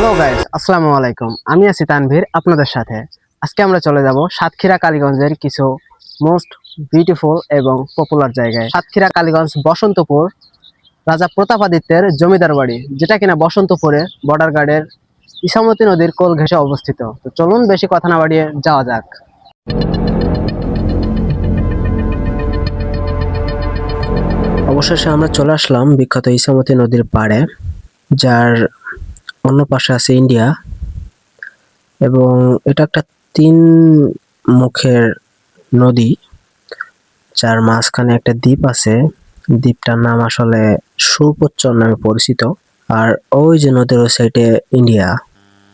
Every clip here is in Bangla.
হ্যালো গাইস, আসসালামু আলাইকুম। আমি আছি তানভীর আপনাদের সাথে। আজকে আমরা চলে যাব সাতক্ষীরা কালীগঞ্জের কিছু মোস্ট বিউটিফুল এবং পপুলার জায়গায়। সাতক্ষীরা কালীগঞ্জ বসন্তপুর রাজা প্রতাপাদিত্যের জমিদার বাড়ি, যেটা কিনা বসন্তপুরে বর্ডার গার্ডের ইসামতি নদীর কোল ঘেঁষে অবস্থিত। তো চলুন বেশি কথা না বাড়িয়ে যাওয়া যাক। অবশেষে আমরা চলে আসলাম বিখ্যাত ইসামতি নদীর পাড়ে, যার অন্য পাশে আছে ইন্ডিয়া। এবং এটা একটা তিন মুখের নদী, যার মাঝখানে একটা দ্বীপ আছে। দ্বীপটার নাম আসলে সুপচ্চর নামে পরিচিত। আর ওই যে নদীর ওই সাইডে ইন্ডিয়া।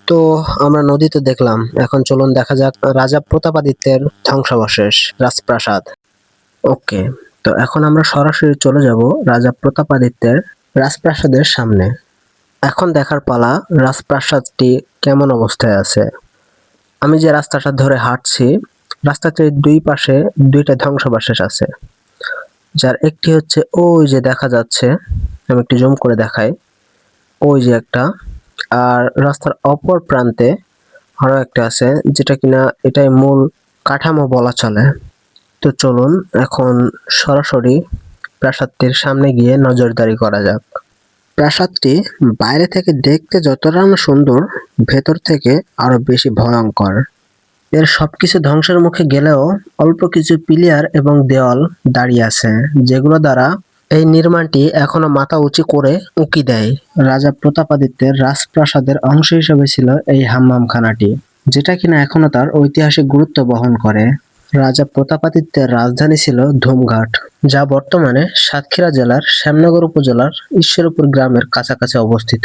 তো আমরা নদীতে দেখলাম। এখন চলুন দেখা যাক রাজা প্রতাপাদিত্যের ধ্বংসাবশেষ, রাজপ্রাসাদ। ওকে, তো এখন আমরা সরাসরি চলে যাব রাজা প্রতাপাদিত্যের রাজপ্রাসাদের সামনে। এখন দেখার পালা, রাজপ্রাসাদটি কেমন অবস্থায় আছে? আমি যে রাস্তাটা ধরে হাঁটছি রাস্তাটির দুই পাশে দুইটা ধ্বংসাবশেষ আছে, যার একটি হচ্ছে ওই যে দেখা যাচ্ছে, আমি একটু জুম করে দেখাই, ওই যে একটা, আর রাস্তার অপর প্রান্তে আরও একটা আছে, যেটা কিনা এটাই মূল কাঠামো বলা চলে। তো চলুন এখন সরাসরি প্রাসাদটির সামনে গিয়ে নজরদারি করা যাক। প্রাসাদটি বাইরে থেকে দেখতে যতটা না সুন্দর, ভেতর থেকে আরও বেশি ভয়ঙ্কর। এর সবকিছু ধ্বংসের মুখে গেলেও অল্প কিছু পিলিয়ার এবং দেওয়াল দাঁড়িয়ে আছে, যেগুলো দ্বারা এই নির্মাণটি এখনও মাথা উঁচু করে উঁকি দেয়। রাজা প্রতাপাদিত্যের রাজপ্রাসাদের অংশ হিসেবে ছিল এই হাম্মামখানাটি, যেটা কিনা এখনও তার ঐতিহাসিক গুরুত্ব বহন করে। রাজা প্রতাপাদিত্যের রাজধানী ছিল ধুমঘাট, যা বর্তমানে সাতক্ষীরা জেলার শ্যামনগর উপজেলার ঈশ্বরপুর গ্রামের কাছাকাছি অবস্থিত।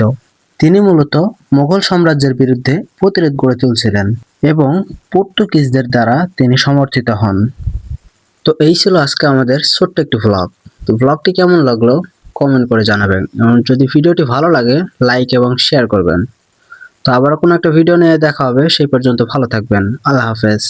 তিনি মূলত মোগল সাম্রাজ্যের বিরুদ্ধে প্রতিরোধ গড়ে তুলছিলেন এবং পর্তুগিজদের দ্বারা তিনি সমর্থিত হন। তো এই ছিল আজকে আমাদের ছোট্ট একটি ভ্লগ তো ভ্লগটি কেমন লাগল কমেন্ট করে জানাবেন এবং যদি ভিডিওটি ভালো লাগে লাইক এবং শেয়ার করবেন। তো আবার কোনো একটা ভিডিও নিয়ে দেখা হবে, সেই পর্যন্ত ভালো থাকবেন। আল্লাহ হাফেজ।